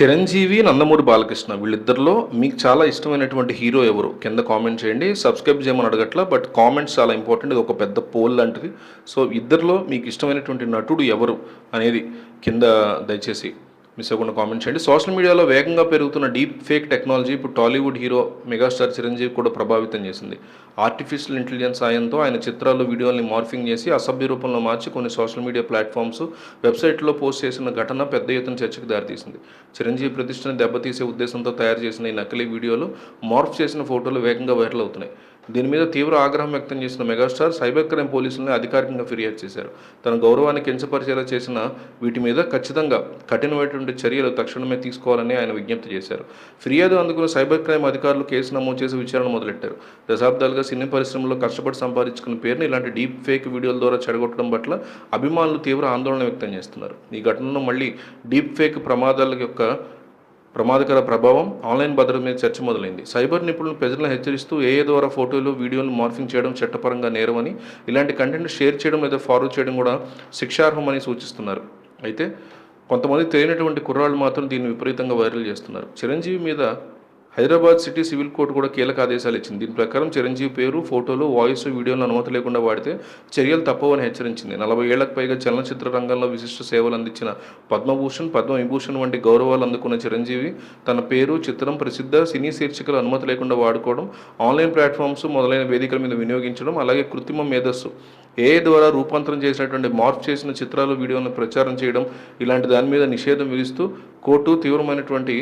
చిరంజీవి నందమూరి బాలకృష్ణ వీళ్ళిద్దరిలో మీకు చాలా ఇష్టమైనటువంటి హీరో ఎవరు? కింద కామెంట్ చేయండి. సబ్స్క్రైబ్ చేయమని అడగట్ల బట్ కామెంట్స్ చాలా ఇంపార్టెంట్. ఇది ఒక పెద్ద పోల్ లాంటిది. సో ఇద్దరిలో మీకు ఇష్టమైనటువంటి నటుడు ఎవరు అనేది కింద దయచేసి మిస్ అవ్వకుండా కామెంట్ చేయండి. సోషల్ మీడియాలో వేగంగా పెరుగుతున్న డీప్ ఫేక్ టెక్నాలజీ ఇప్పుడు టాలీవుడ్ హీరో మెగాస్టార్ చిరంజీవి కూడా ప్రభావితం చేసింది. ఆర్టిఫిషియల్ ఇంటెలిజెన్స్ సాయంతో ఆయన చిత్రాలు వీడియోల్ని మార్ఫింగ్ చేసి అసభ్య రూపంలో మార్చి కొన్ని సోషల్ మీడియా ప్లాట్ఫామ్స్ వెబ్సైట్లో పోస్ట్ చేసిన ఘటన పెద్ద ఎత్తున చర్చకు దారితీసింది. చిరంజీవి ప్రతిష్టను దెబ్బతీసే ఉద్దేశంతో తయారు చేసిన ఈ నకిలీ వీడియోలు మార్ఫ్ చేసిన ఫోటోలు వేగంగా వైరల్ అవుతున్నాయి. దీని మీద తీవ్ర ఆగ్రహం వ్యక్తం చేసిన మెగాస్టార్ సైబర్ క్రైమ్ పోలీసులను అధికారికంగా ఫిర్యాదు చేశారు. తన గౌరవాన్ని కించపరిచేలా చేసిన వీటి మీద ఖచ్చితంగా కఠినమైనటువంటి చర్యలు తక్షణమే తీసుకోవాలని ఆయన విజ్ఞప్తి చేశారు. ఫిర్యాదు అందుకున్న సైబర్ క్రైమ్ అధికారులు కేసు నమోదు చేసి విచారణ మొదలెట్టారు. దశాబ్దాలుగా సినీ పరిశ్రమలో కష్టపడి సంపాదించుకున్న పేరుని ఇలాంటి డీప్ ఫేక్ వీడియోల ద్వారా చెడగొట్టడం పట్ల అభిమానులు తీవ్ర ఆందోళన వ్యక్తం చేస్తున్నారు. ఈ ఘటనలో మళ్ళీ డీప్ ఫేక్ ప్రమాదాల యొక్క ప్రమాదకర ప్రభావం ఆన్లైన్ భద్రత మీద చర్చ మొదలైంది. సైబర్ నిపుణులు ప్రజలను హెచ్చరిస్తూ ఏఏ ద్వారా ఫోటోలు వీడియోలు మార్ఫింగ్ చేయడం చట్టపరంగా నేరమని ఇలాంటి కంటెంట్ షేర్ చేయడం లేదా ఫార్వర్డ్ చేయడం కూడా శిక్షార్హమని సూచిస్తున్నారు. అయితే కొంతమంది తెలియనటువంటి కుర్రాళ్ళు మాత్రం దీన్ని విపరీతంగా వైరల్ చేస్తున్నారు. చిరంజీవి మీద హైదరాబాద్ సిటీ సివిల్ కోర్టు కూడా కీలక ఆదేశాలు ఇచ్చింది. దీని ప్రకారం చిరంజీవి పేరు ఫోటోలు వాయిస్ వీడియోలు అనుమతి లేకుండా వాడితే చర్యలు తప్పవని హెచ్చరించింది. నలభై ఏళ్ళకు పైగా చలనచిత్ర రంగంలో విశిష్ట సేవలు అందించిన పద్మభూషణ్ పద్మవిభూషణ్ వంటి గౌరవాలు అందుకున్న చిరంజీవి తన పేరు చిత్రం ప్రసిద్ధ సినీ శీర్షికలు అనుమతి లేకుండా వాడుకోవడం ఆన్లైన్ ప్లాట్ఫామ్స్ మొదలైన వేదికల మీద వినియోగించడం అలాగే కృత్రిమ మేధస్సు ఏఐ ద్వారా రూపాంతరం చేసినటువంటి మార్పు చేసిన చిత్రాలు వీడియోలను ప్రచారం చేయడం ఇలాంటి దాని మీద నిషేధం విధిస్తూ కోర్టు తీవ్రమైనటువంటి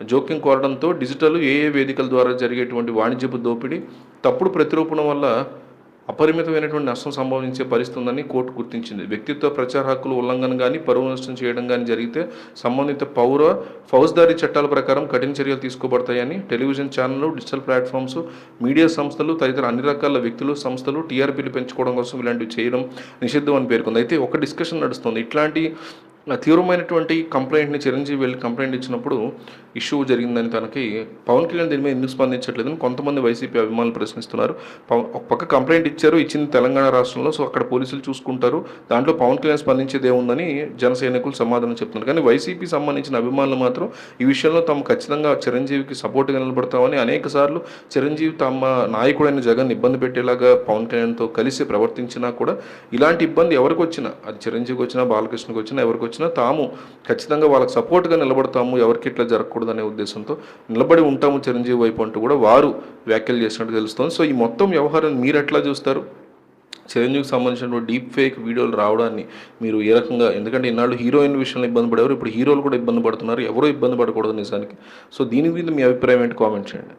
జోక్యం కోరడంతో డిజిటల్ ఏఏ వేదికల ద్వారా జరిగేటువంటి వాణిజ్యపు దోపిడీ తప్పుడు ప్రతిరూపణ వల్ల అపరిమితమైనటువంటి నష్టం సంభవించే పరిస్థితి ఉందని కోర్టు గుర్తించింది. వ్యక్తిత్వ ప్రచార హక్కులు ఉల్లంఘన కానీ పరువు నష్టం చేయడం కానీ జరిగితే సంబంధిత పౌర ఫౌజ్దారీ చట్టాల ప్రకారం కఠిన చర్యలు తీసుకోబడతాయని టెలివిజన్ ఛానళ్ళు డిజిటల్ ప్లాట్ఫామ్స్ మీడియా సంస్థలు తదితర అన్ని రకాల వ్యక్తులు సంస్థలు టీఆర్పీలు పెంచుకోవడం కోసం ఇలాంటివి చేయడం నిషిద్ధం అని పేర్కొంది. అయితే ఒక డిస్కషన్ నడుస్తుంది. ఇట్లాంటి తీవ్రమైనటువంటి కంప్లైంట్ని చిరంజీవి వెళ్ళి కంప్లైంట్ ఇచ్చినప్పుడు ఇష్యూ జరిగిందని తనకి పవన్ కళ్యాణ్ దీని మీద ఎందుకు స్పందించట్లేదని కొంతమంది వైసీపీ అభిమానులు ప్రశ్నిస్తున్నారు. ఒక పక్క కంప్లైంట్ ఇచ్చారు ఇచ్చింది తెలంగాణ రాష్ట్రంలో సో అక్కడ పోలీసులు చూసుకుంటారు. దాంట్లో పవన్ కళ్యాణ్ స్పందించేదే ఉందని జనసైనికులు సమాధానం చెప్తున్నారు. కానీ వైసీపీ సంబంధించిన అభిమానులు మాత్రం ఈ విషయంలో తాము ఖచ్చితంగా చిరంజీవికి సపోర్ట్గా నిలబడతామని అనేక సార్లు చిరంజీవి తమ నాయకుడైన జగన్ ఇబ్బంది పెట్టేలాగా పవన్ కళ్యాణ్తో కలిసి ప్రవర్తించినా కూడా ఇలాంటి ఇబ్బంది ఎవరికి వచ్చినా అది చిరంజీవికి వచ్చినా బాలకృష్ణకి వచ్చినా ఎవరికి వచ్చినా తాము ఖచ్చితంగా వాళ్ళకి సపోర్ట్గా నిలబడతాము ఎవరికి ఇట్లా జరగకూడదు అనే ఉద్దేశంతో నిలబడి ఉంటాము చిరంజీవి వైపు అంటూ కూడా వారు వ్యాఖ్యలు చేసినట్టు తెలుస్తుంది. సో ఈ మొత్తం వ్యవహారాన్ని మీరు ఎట్లా చూస్తారు? చిరంజీవికి సంబంధించినటువంటి డీప్ ఫేక్ వీడియోలు రావడాన్ని మీరు ఏ రకంగా ఎందుకంటే ఇన్నాళ్ళు హీరోయిన్ విషయంలో ఇబ్బంది పడేవారు ఇప్పుడు హీరోలు కూడా ఇబ్బంది పడుతున్నారు ఎవరో ఇబ్బంది పడకూడదు నిజానికి. సో దీని మీద మీ అభిప్రాయం ఏంటి? కామెంట్ చేయండి.